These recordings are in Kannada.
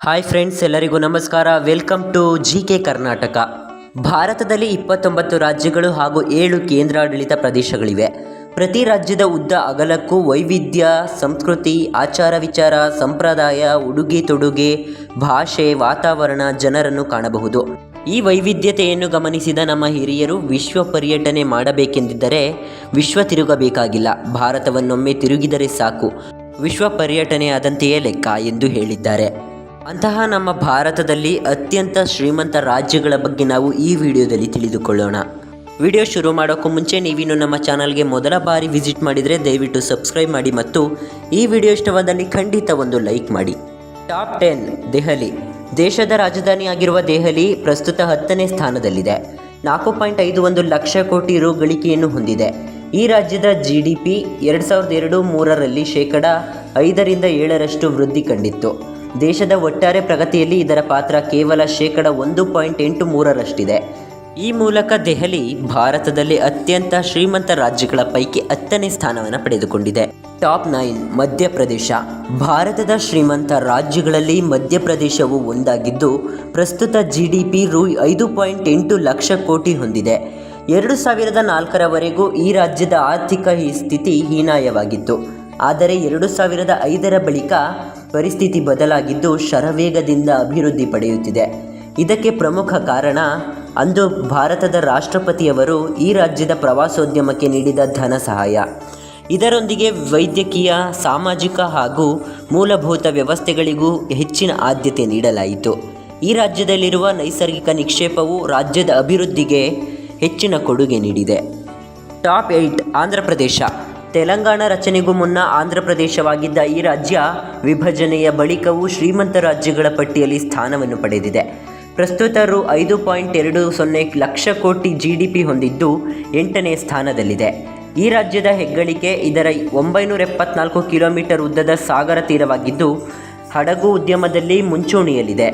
ಹಾಯ್ ಫ್ರೆಂಡ್ಸ್, ಎಲ್ಲರಿಗೂ ನಮಸ್ಕಾರ. Welcome to G K Karnataka. ಭಾರತದಲ್ಲಿ ಇಪ್ಪತ್ತೊಂಬತ್ತು ರಾಜ್ಯಗಳು ಹಾಗೂ ಏಳು ಕೇಂದ್ರಾಡಳಿತ ಪ್ರದೇಶಗಳಿವೆ. ಪ್ರತಿ ರಾಜ್ಯದ ಉದ್ದ ಅಗಲಕ್ಕೂ ವೈವಿಧ್ಯ, ಸಂಸ್ಕೃತಿ, ಆಚಾರ ವಿಚಾರ, ಸಂಪ್ರದಾಯ, ಉಡುಗೆ ತೊಡುಗೆ, ಭಾಷೆ, ವಾತಾವರಣ ಜನರನ್ನು ಕಾಣಬಹುದು. ಈ ವೈವಿಧ್ಯತೆಯನ್ನು ಗಮನಿಸಿದ ನಮ್ಮ ಹಿರಿಯರು ವಿಶ್ವ ಪರ್ಯಟನೆ ಮಾಡಬೇಕೆಂದಿದ್ದರೆ ವಿಶ್ವ ತಿರುಗಬೇಕಾಗಿಲ್ಲ. ಭಾರತವನ್ನೊಮ್ಮೆ ತಿರುಗಿದರೆ ಸಾಕು. ವಿಶ್ವ ಪರ್ಯಟನೆಯಾದಂತೆಯೇ ಲೆಕ್ಕ ಎಂದು ಹೇಳಿದ್ದಾರೆ. ಅಂತಹ ನಮ್ಮ ಭಾರತದಲ್ಲಿ ಅತ್ಯಂತ ಶ್ರೀಮಂತ ರಾಜ್ಯಗಳ ಬಗ್ಗೆ ನಾವು ಈ ವಿಡಿಯೋದಲ್ಲಿ ತಿಳಿದುಕೊಳ್ಳೋಣ. ವಿಡಿಯೋ ಶುರು ಮಾಡೋಕ್ಕೂ ಮುಂಚೆ ನೀವಿನ್ನು ನಮ್ಮ ಚಾನಲ್ಗೆ ಮೊದಲ ಬಾರಿ ವಿಸಿಟ್ ಮಾಡಿದರೆ ದಯವಿಟ್ಟು ಸಬ್ಸ್ಕ್ರೈಬ್ ಮಾಡಿ ಮತ್ತು ಈ ವಿಡಿಯೋ ಇಷ್ಟವಾದಲ್ಲಿ ಖಂಡಿತ ಒಂದು ಲೈಕ್ ಮಾಡಿ. Top ten, Delhi. ದೇಶದ ರಾಜಧಾನಿಯಾಗಿರುವ ದೆಹಲಿ ಪ್ರಸ್ತುತ ಹತ್ತನೇ ಸ್ಥಾನದಲ್ಲಿದೆ. ನಾಲ್ಕು ಪಾಯಿಂಟ್ ಐದು ಒಂದು ಲಕ್ಷ ಕೋಟಿ ರು ಗಳಿಕೆಯನ್ನು ಹೊಂದಿದೆ. ಈ ರಾಜ್ಯದ ಜಿ ಡಿ ಪಿ ಎರಡು ಸಾವಿರದ ಎರಡು ಮೂರರಲ್ಲಿ ಶೇಕಡ ಐದರಿಂದ ಏಳರಷ್ಟು ವೃದ್ಧಿ ಕಂಡಿತ್ತು. ದೇಶದ ಒಟ್ಟಾರೆ ಪ್ರಗತಿಯಲ್ಲಿ ಇದರ ಪಾತ್ರ ಕೇವಲ ಶೇಕಡ ಒಂದು ಪಾಯಿಂಟ್ ಎಂಟು ಮೂರರಷ್ಟಿದೆ. ಈ ಮೂಲಕ ದೆಹಲಿ ಭಾರತದಲ್ಲಿ ಅತ್ಯಂತ ಶ್ರೀಮಂತ ರಾಜ್ಯಗಳ ಪೈಕಿ ಹತ್ತನೇ ಸ್ಥಾನವನ್ನು ಪಡೆದುಕೊಂಡಿದೆ. Top nine Madhya Pradesh. ಭಾರತದ ಶ್ರೀಮಂತ ರಾಜ್ಯಗಳಲ್ಲಿ ಮಧ್ಯಪ್ರದೇಶವು ಒಂದಾಗಿದ್ದು, ಪ್ರಸ್ತುತ ಜಿ ಡಿ ಪಿ ರು ಐದು ಪಾಯಿಂಟ್ ಎಂಟು ಲಕ್ಷ ಕೋಟಿ ಹೊಂದಿದೆ. ಎರಡು ಸಾವಿರದ ನಾಲ್ಕರವರೆಗೂ ಈ ರಾಜ್ಯದ ಆರ್ಥಿಕ ಸ್ಥಿತಿ ಹೀನಾಯವಾಗಿತ್ತು. ಆದರೆ ಎರಡು ಸಾವಿರದ ಐದರ ಬಳಿಕ ಪರಿಸ್ಥಿತಿ ಬದಲಾಗಿದ್ದು ಶರವೇಗದಿಂದ ಅಭಿವೃದ್ಧಿ ಪಡೆಯುತ್ತಿದೆ. ಇದಕ್ಕೆ ಪ್ರಮುಖ ಕಾರಣ, ಅಂದು ಭಾರತದ ರಾಷ್ಟ್ರಪತಿಯವರು ಈ ರಾಜ್ಯದ ಪ್ರವಾಸೋದ್ಯಮಕ್ಕೆ ನೀಡಿದ ಧನ ಸಹಾಯ. ಇದರೊಂದಿಗೆ ವೈದ್ಯಕೀಯ, ಸಾಮಾಜಿಕ ಹಾಗೂ ಮೂಲಭೂತ ವ್ಯವಸ್ಥೆಗಳಿಗೂ ಹೆಚ್ಚಿನ ಆದ್ಯತೆ ನೀಡಲಾಯಿತು. ಈ ರಾಜ್ಯದಲ್ಲಿರುವ ನೈಸರ್ಗಿಕ ನಿಕ್ಷೇಪವು ರಾಜ್ಯದ ಅಭಿವೃದ್ಧಿಗೆ ಹೆಚ್ಚಿನ ಕೊಡುಗೆ ನೀಡಿದೆ. Top eight Andhra Pradesh. ತೆಲಂಗಾಣ ರಚನೆಗೂ ಮುನ್ನ ಆಂಧ್ರ ಪ್ರದೇಶವಾಗಿದ್ದ ಈ ರಾಜ್ಯ ವಿಭಜನೆಯ ಬಳಿಕವೂ ಶ್ರೀಮಂತ ರಾಜ್ಯಗಳ ಪಟ್ಟಿಯಲ್ಲಿ ಸ್ಥಾನವನ್ನು ಪಡೆದಿದೆ. ಪ್ರಸ್ತುತ ರು ಐದು ಪಾಯಿಂಟ್ ಎರಡು ಸೊನ್ನೆ ಲಕ್ಷ ಕೋಟಿ ಜಿ ಡಿ ಪಿ ಹೊಂದಿದ್ದು ಎಂಟನೇ ಸ್ಥಾನದಲ್ಲಿದೆ. ಈ ರಾಜ್ಯದ ಹೆಗ್ಗಳಿಕೆ ಇದರ ಒಂಬೈನೂರ ಎಪ್ಪತ್ನಾಲ್ಕು ಕಿಲೋಮೀಟರ್ ಉದ್ದದ ಸಾಗರ ತೀರವಾಗಿದ್ದು, ಹಡಗು ಉದ್ಯಮದಲ್ಲಿ ಮುಂಚೂಣಿಯಲ್ಲಿದೆ.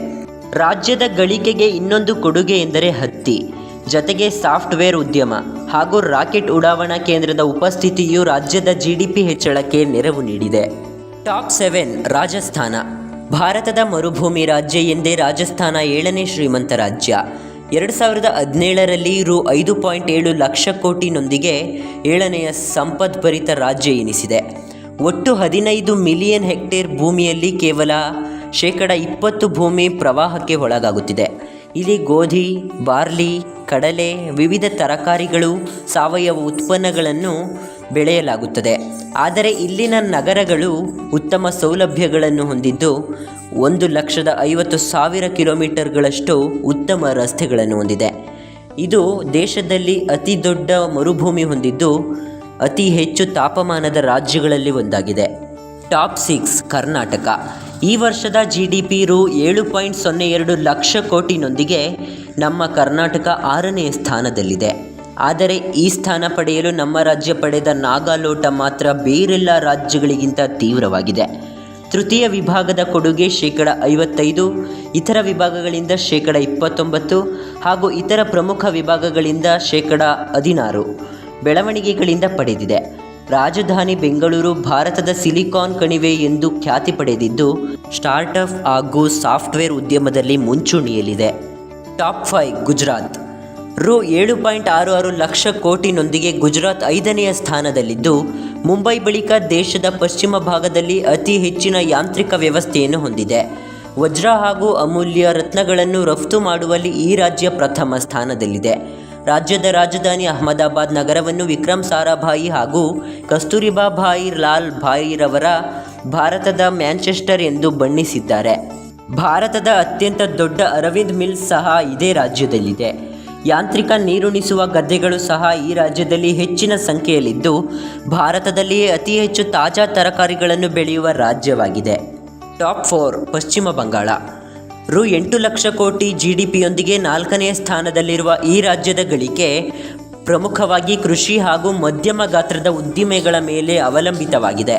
ರಾಜ್ಯದ ಗಳಿಕೆಗೆ ಇನ್ನೊಂದು ಕೊಡುಗೆ ಎಂದರೆ ಹತ್ತಿ, ಜತೆಗೆ ಸಾಫ್ಟ್ವೇರ್ ಉದ್ಯಮ. ಹಾಗೂ ರಾಕೆಟ್ ಉಡಾವಣಾ ಕೇಂದ್ರದ ಉಪಸ್ಥಿತಿಯು ರಾಜ್ಯದ ಜಿ ಡಿ ಪಿ ಹೆಚ್ಚಳಕ್ಕೆ ನೆರವು ನೀಡಿದೆ. Top seven, Rajasthan. ಭಾರತದ ಮರುಭೂಮಿ ರಾಜ್ಯ ಎಂದೇ ರಾಜಸ್ಥಾನ ಏಳನೇ ಶ್ರೀಮಂತ ರಾಜ್ಯ. ಎರಡು ಸಾವಿರದ ಹದಿನೇಳರಲ್ಲಿ ರು ಐದು ಪಾಯಿಂಟ್ ಏಳು ಲಕ್ಷ ಕೋಟಿನೊಂದಿಗೆ ಏಳನೆಯ ಸಂಪದ್ಭರಿತ ರಾಜ್ಯ ಎನಿಸಿದೆ. ಒಟ್ಟು ಹದಿನೈದು ಮಿಲಿಯನ್ ಹೆಕ್ಟೇರ್ ಭೂಮಿಯಲ್ಲಿ ಕೇವಲ ಶೇಕಡ ಇಪ್ಪತ್ತು ಭೂಮಿ ಪ್ರವಾಹಕ್ಕೆ ಒಳಗಾಗುತ್ತಿದೆ. ಇಲ್ಲಿ ಗೋಧಿ, ಬಾರ್ಲಿ, ಕಡಲೆ ವಿವಿಧ ತರಕಾರಿಗಳು ಸಾವಯವ ಉತ್ಪನ್ನಗಳನ್ನು ಬೆಳೆಯಲಾಗುತ್ತದೆ. ಆದರೆ ಇಲ್ಲಿನ ನಗರಗಳು ಉತ್ತಮ ಸೌಲಭ್ಯಗಳನ್ನು ಹೊಂದಿದ್ದು, ಒಂದು ಲಕ್ಷದ ಐವತ್ತು ಸಾವಿರ ಕಿಲೋಮೀಟರ್ಗಳಷ್ಟು ಉತ್ತಮ ರಸ್ತೆಗಳನ್ನು ಹೊಂದಿದೆ. ಇದು ದೇಶದಲ್ಲಿ ಅತಿ ದೊಡ್ಡ ಮರುಭೂಮಿ ಹೊಂದಿದ್ದು, ಅತಿ ಹೆಚ್ಚು ತಾಪಮಾನದ ರಾಜ್ಯಗಳಲ್ಲಿ ಒಂದಾಗಿದೆ. Top six Karnataka. ಈ ವರ್ಷದ ಜಿ ಡಿ ಪಿ ರು ಏಳು ಪಾಯಿಂಟ್ ಸೊನ್ನೆ ಎರಡು ಲಕ್ಷ ಕೋಟಿನೊಂದಿಗೆ ನಮ್ಮ ಕರ್ನಾಟಕ ಆರನೇ ಸ್ಥಾನದಲ್ಲಿದೆ. ಆದರೆ ಈ ಸ್ಥಾನ ಪಡೆಯಲು ನಮ್ಮ ರಾಜ್ಯ ಪಡೆದ ನಾಗಾಲೋಟ ಮಾತ್ರ ಬೇರೆಲ್ಲ ರಾಜ್ಯಗಳಿಗಿಂತ ತೀವ್ರವಾಗಿದೆ. ತೃತೀಯ ವಿಭಾಗದ ಕೊಡುಗೆ ಶೇಕಡ ಐವತ್ತೈದು, ಇತರ ವಿಭಾಗಗಳಿಂದ ಶೇಕಡ ಇಪ್ಪತ್ತೊಂಬತ್ತು ಹಾಗೂ ಇತರ ಪ್ರಮುಖ ವಿಭಾಗಗಳಿಂದ ಶೇಕಡ ಹದಿನಾರು ಬೆಳವಣಿಗೆಗಳಿಂದ ಪಡೆದಿದೆ. ರಾಜಧಾನಿ ಬೆಂಗಳೂರು ಭಾರತದ ಸಿಲಿಕಾನ್ ಕಣಿವೆ ಎಂದು ಖ್ಯಾತಿ ಪಡೆದಿದ್ದು ಸ್ಟಾರ್ಟಪ್ ಹಾಗೂ ಸಾಫ್ಟ್ವೇರ್ ಉದ್ಯಮದಲ್ಲಿ ಮುಂಚೂಣಿಯಲ್ಲಿದೆ. Top five Gujarat. ರು ಏಳು ಪಾಯಿಂಟ್ ಆರು ಆರು ಲಕ್ಷ ಕೋಟಿನೊಂದಿಗೆ ಗುಜರಾತ್ ಐದನೆಯ ಸ್ಥಾನದಲ್ಲಿದ್ದು, ಮುಂಬೈ ಬಳಿಕ ದೇಶದ ಪಶ್ಚಿಮ ಭಾಗದಲ್ಲಿ ಅತಿ ಹೆಚ್ಚಿನ ಯಾಂತ್ರಿಕ ವ್ಯವಸ್ಥೆಯನ್ನು ಹೊಂದಿದೆ. ವಜ್ರ ಹಾಗೂ ಅಮೂಲ್ಯ ರತ್ನಗಳನ್ನು ರಫ್ತು ಮಾಡುವಲ್ಲಿ ಈ ರಾಜ್ಯ ಪ್ರಥಮ ಸ್ಥಾನದಲ್ಲಿದೆ. ರಾಜ್ಯದ ರಾಜಧಾನಿ ಅಹಮದಾಬಾದ್ ನಗರವನ್ನು ವಿಕ್ರಮ್ ಸಾರಾಭಾಯಿ ಹಾಗೂ ಕಸ್ತೂರಿಬಾ ಭಾಯಿ ಲಾಲ್ ಭಾಯಿರವರ ಭಾರತದ ಮ್ಯಾಂಚೆಸ್ಟರ್ ಎಂದು ಬಣ್ಣಿಸಿದ್ದಾರೆ. ಭಾರತದ ಅತ್ಯಂತ ದೊಡ್ಡ ಅರವಿಂದ್ ಮಿಲ್ಸ್ ಸಹ ಇದೇ ರಾಜ್ಯದಲ್ಲಿದೆ. ಯಾಂತ್ರಿಕ ನೀರುಣಿಸುವ ಗದ್ದೆಗಳು ಸಹ ಈ ರಾಜ್ಯದಲ್ಲಿ ಹೆಚ್ಚಿನ ಸಂಖ್ಯೆಯಲ್ಲಿದ್ದು, ಭಾರತದಲ್ಲಿಯೇ ಅತಿ ಹೆಚ್ಚು ತಾಜಾ ತರಕಾರಿಗಳನ್ನು ಬೆಳೆಯುವ ರಾಜ್ಯವಾಗಿದೆ. ಟಾಪ್ ಫೋರ್ ಪಶ್ಚಿಮ ಬಂಗಾಳ ರು ಎಂಟು ಲಕ್ಷ ಕೋಟಿ ಜಿ ಡಿ ಪಿಯೊಂದಿಗೆ ನಾಲ್ಕನೆಯ ಸ್ಥಾನದಲ್ಲಿರುವ ಈ ರಾಜ್ಯದ ಗಳಿಕೆ ಪ್ರಮುಖವಾಗಿ ಕೃಷಿ ಹಾಗೂ ಮಧ್ಯಮ ಗಾತ್ರದ ಉದ್ದಿಮೆಗಳ ಮೇಲೆ ಅವಲಂಬಿತವಾಗಿದೆ.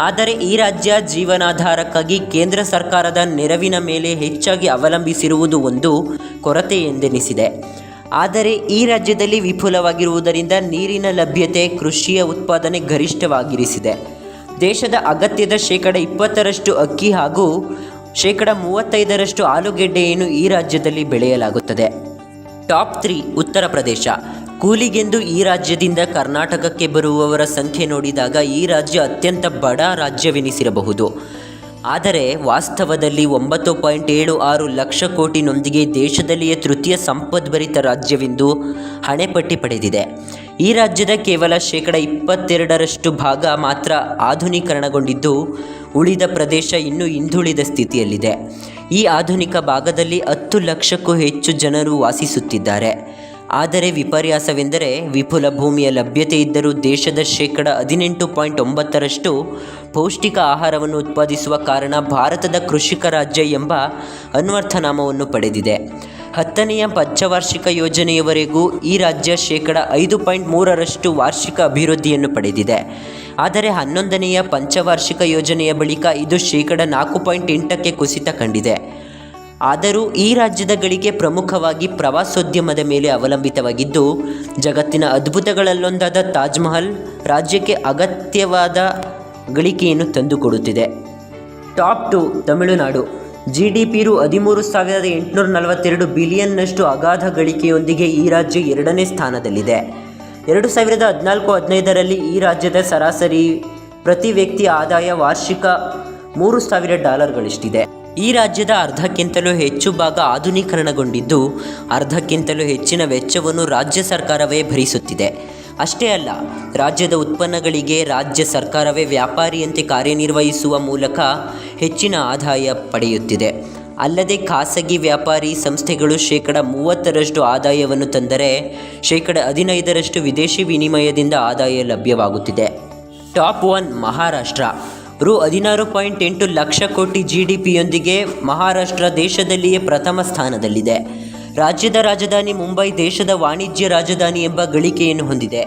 ಆದರೆ ಈ ರಾಜ್ಯ ಜೀವನಾಧಾರಕ್ಕಾಗಿ ಕೇಂದ್ರ ಸರ್ಕಾರದ ನೆರವಿನ ಮೇಲೆ ಹೆಚ್ಚಾಗಿ ಅವಲಂಬಿಸಿರುವುದು ಒಂದು ಕೊರತೆ ಎಂದೆನಿಸಿದೆ ಆದರೆ ಈ ರಾಜ್ಯದಲ್ಲಿ ವಿಪುಲವಾಗಿರುವುದರಿಂದ ನೀರಿನ ಲಭ್ಯತೆ ಕೃಷಿಯ ಉತ್ಪಾದನೆ ಗರಿಷ್ಠವಾಗಿರಿಸಿದೆ. ದೇಶದ ಅಗತ್ಯದ ಶೇಕಡ ಇಪ್ಪತ್ತರಷ್ಟು ಅಕ್ಕಿ ಹಾಗೂ ಶೇಕಡ ಮೂವತ್ತೈದರಷ್ಟು ಆಲೂಗೆಡ್ಡೆಯನ್ನು ಈ ರಾಜ್ಯದಲ್ಲಿ ಬೆಳೆಯಲಾಗುತ್ತದೆ? Top three Uttar Pradesh. ಕೂಲಿಗೆಂದು ಈ ರಾಜ್ಯದಿಂದ ಕರ್ನಾಟಕಕ್ಕೆ ಬರುವವರ ಸಂಖ್ಯೆ ನೋಡಿದಾಗ ಈ ರಾಜ್ಯ ಅತ್ಯಂತ ಬಡ ರಾಜ್ಯವೆನಿಸಿರಬಹುದು. ಆದರೆ ವಾಸ್ತವದಲ್ಲಿ ಒಂಬತ್ತು ಪಾಯಿಂಟ್ ಏಳು ಆರು ಲಕ್ಷ ಕೋಟಿನೊಂದಿಗೆ ದೇಶದಲ್ಲಿಯೇ ತೃತೀಯ ಸಂಪದ್ಭರಿತ ರಾಜ್ಯವೆಂದು ಹಣೆಪಟ್ಟಿ ಪಡೆದಿದೆ. ಈ ರಾಜ್ಯದ ಕೇವಲ ಶೇಕಡ ಇಪ್ಪತ್ತೆರಡರಷ್ಟು ಭಾಗ ಮಾತ್ರ ಆಧುನೀಕರಣಗೊಂಡಿದ್ದು, ಉಳಿದ ಪ್ರದೇಶ ಇನ್ನೂ ಹಿಂದುಳಿದ ಸ್ಥಿತಿಯಲ್ಲಿದೆ. ಈ ಆಧುನಿಕ ಭಾಗದಲ್ಲಿ ಹತ್ತು ಲಕ್ಷಕ್ಕೂ ಹೆಚ್ಚು ಜನರು ವಾಸಿಸುತ್ತಿದ್ದಾರೆ. ಆದರೆ ವಿಪರ್ಯಾಸವೆಂದರೆ ವಿಪುಲ ಭೂಮಿಯ ಲಭ್ಯತೆ ಇದ್ದರೂ ದೇಶದ ಶೇಕಡ ಹದಿನೆಂಟು ಪಾಯಿಂಟ್ ಒಂಬತ್ತರಷ್ಟು ಪೌಷ್ಟಿಕ ಆಹಾರವನ್ನು ಉತ್ಪಾದಿಸುವ ಕಾರಣ ಭಾರತದ ಕೃಷಿಕ ರಾಜ್ಯ ಎಂಬ ಅನ್ವರ್ಥನಾಮವನ್ನು ಪಡೆದಿದೆ. ಹತ್ತನೆಯ ಪಂಚವಾರ್ಷಿಕ ಯೋಜನೆಯವರೆಗೂ ಈ ರಾಜ್ಯ ಶೇಕಡ ಐದು ಪಾಯಿಂಟ್ ಮೂರರಷ್ಟು ವಾರ್ಷಿಕ ಅಭಿವೃದ್ಧಿಯನ್ನು ಪಡೆದಿದೆ. ಆದರೆ ಹನ್ನೊಂದನೆಯ ಪಂಚವಾರ್ಷಿಕ ಯೋಜನೆಯ ಬಳಿಕ ಇದು ಶೇಕಡ ನಾಲ್ಕು ಪಾಯಿಂಟ್ ಎಂಟಕ್ಕೆ ಕುಸಿತ ಕಂಡಿದೆ. ಆದರೂ ಈ ರಾಜ್ಯದ ಗಳಿಕೆ ಪ್ರಮುಖವಾಗಿ ಪ್ರವಾಸೋದ್ಯಮದ ಮೇಲೆ ಅವಲಂಬಿತವಾಗಿದ್ದು, ಜಗತ್ತಿನ ಅದ್ಭುತಗಳಲ್ಲೊಂದಾದ ತಾಜ್ ಮಹಲ್ ರಾಜ್ಯಕ್ಕೆ ಅಗತ್ಯವಾದ ಗಳಿಕೆಯನ್ನು ತಂದುಕೊಡುತ್ತಿದೆ. Top two Tamil Nadu. G D P ರು ಹದಿಮೂರು ಸಾವಿರದ ಎಂಟುನೂರ ನಲವತ್ತೆರಡು ಬಿಲಿಯನ್ನಷ್ಟು ಅಗಾಧ ಗಳಿಕೆಯೊಂದಿಗೆ ಈ ರಾಜ್ಯ ಎರಡನೇ ಸ್ಥಾನದಲ್ಲಿದೆ. ಎರಡು ಸಾವಿರದ ಹದಿನಾಲ್ಕು ಹದಿನೈದರಲ್ಲಿ ಈ ರಾಜ್ಯದ ಸರಾಸರಿ ಪ್ರತಿ ವ್ಯಕ್ತಿ ಆದಾಯ ವಾರ್ಷಿಕ ಮೂರು ಸಾವಿರ ಡಾಲರ್ಗಳಿಷ್ಟಿದೆ. ಈ ರಾಜ್ಯದ ಅರ್ಧಕ್ಕಿಂತಲೂ ಹೆಚ್ಚು ಭಾಗ ಆಧುನೀಕರಣಗೊಂಡಿದ್ದು, ಅರ್ಧಕ್ಕಿಂತಲೂ ಹೆಚ್ಚಿನ ವೆಚ್ಚವನ್ನು ರಾಜ್ಯ ಸರ್ಕಾರವೇ ಭರಿಸುತ್ತಿದೆ. ಅಷ್ಟೇ ಅಲ್ಲ, ರಾಜ್ಯದ ಉತ್ಪನ್ನಗಳಿಗೆ ರಾಜ್ಯ ಸರ್ಕಾರವೇ ವ್ಯಾಪಾರಿಯಂತೆ ಕಾರ್ಯನಿರ್ವಹಿಸುವ ಮೂಲಕ ಹೆಚ್ಚಿನ ಆದಾಯ ಪಡೆಯುತ್ತಿದೆ. ಅಲ್ಲದೆ ಖಾಸಗಿ ವ್ಯಾಪಾರಿ ಸಂಸ್ಥೆಗಳು ಶೇಕಡ ಮೂವತ್ತರಷ್ಟು ಆದಾಯವನ್ನು ತಂದರೆ ಶೇಕಡ ಹದಿನೈದರಷ್ಟು ವಿದೇಶಿ ವಿನಿಮಯದಿಂದ ಆದಾಯ ಲಭ್ಯವಾಗುತ್ತಿದೆ. Top one Maharashtra. ರು ಹದಿನಾರು ಪಾಯಿಂಟ್ ಎಂಟು ಲಕ್ಷ ಕೋಟಿ ಜಿ ಡಿ ಪಿಯೊಂದಿಗೆ ಮಹಾರಾಷ್ಟ್ರ ದೇಶದಲ್ಲಿಯೇ ಪ್ರಥಮ ಸ್ಥಾನದಲ್ಲಿದೆ. ರಾಜ್ಯದ ರಾಜಧಾನಿ ಮುಂಬೈ ದೇಶದ ವಾಣಿಜ್ಯ ರಾಜಧಾನಿ ಎಂಬ ಗಳಿಕೆಯನ್ನು ಹೊಂದಿದೆ.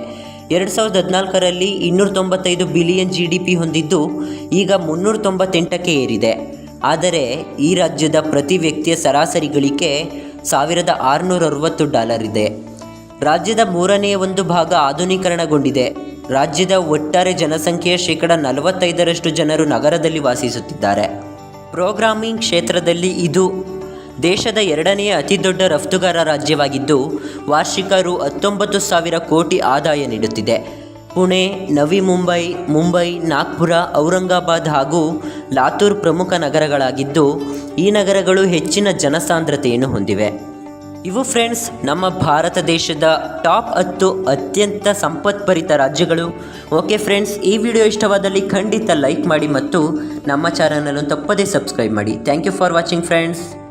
ಎರಡು ಸಾವಿರದ ಹದಿನಾಲ್ಕರಲ್ಲಿ ಇನ್ನೂರ ತೊಂಬತ್ತೈದು ಬಿಲಿಯನ್ ಜಿ ಡಿ ಪಿ ಹೊಂದಿದ್ದು, ಈಗ ಮುನ್ನೂರ ತೊಂಬತ್ತೆಂಟಕ್ಕೆ ಏರಿದೆ. ಆದರೆ, ಈ ರಾಜ್ಯದ ಪ್ರತಿ ವ್ಯಕ್ತಿಯ ಸರಾಸರಿ ಗಳಿಕೆ ಸಾವಿರದ ಆರುನೂರ ಅರವತ್ತು ಡಾಲರ್ ಇದೆ. ರಾಜ್ಯದ ಮೂರನೆಯ ಒಂದು ಭಾಗ ಆಧುನೀಕರಣಗೊಂಡಿದೆ. ರಾಜ್ಯದ ಒಟ್ಟಾರೆ ಜನಸಂಖ್ಯೆಯ ಶೇಕಡ ನಲವತ್ತೈದರಷ್ಟು ಜನರು ನಗರದಲ್ಲಿ ವಾಸಿಸುತ್ತಿದ್ದಾರೆ. ಪ್ರೋಗ್ರಾಮಿಂಗ್ ಕ್ಷೇತ್ರದಲ್ಲಿ ಇದು ದೇಶದ ಎರಡನೆಯ ಅತಿದೊಡ್ಡ ರಫ್ತುಗಾರ ರಾಜ್ಯವಾಗಿದ್ದು, ವಾರ್ಷಿಕ ರು ಹತ್ತೊಂಬತ್ತು ಸಾವಿರ ಕೋಟಿ ಆದಾಯ ನೀಡುತ್ತಿದೆ. ಪುಣೆ, ನವಿ ಮುಂಬೈ ಮುಂಬೈ, ನಾಗ್ಪುರ, ಔರಂಗಾಬಾದ್ ಹಾಗೂ ಲಾತೂರ್ ಪ್ರಮುಖ ನಗರಗಳಾಗಿದ್ದು, ಈ ನಗರಗಳು ಹೆಚ್ಚಿನ ಜನಸಾಂದ್ರತೆಯನ್ನು ಹೊಂದಿವೆ. ಇವು ಫ್ರೆಂಡ್ಸ್, ನಮ್ಮ ಭಾರತ ದೇಶದ ಟಾಪ್ ಹತ್ತು ಅತ್ಯಂತ ಸಂಪತ್ಭರಿತ ರಾಜ್ಯಗಳು. ಓಕೆ ಫ್ರೆಂಡ್ಸ್, ಈ ವಿಡಿಯೋ ಇಷ್ಟವಾದಲ್ಲಿ ಖಂಡಿತ ಲೈಕ್ ಮಾಡಿ ಮತ್ತು ನಮ್ಮ ಚಾನಲನ್ನು ತಪ್ಪದೇ ಸಬ್ಸ್ಕ್ರೈಬ್ ಮಾಡಿ. Thank you for watching friends.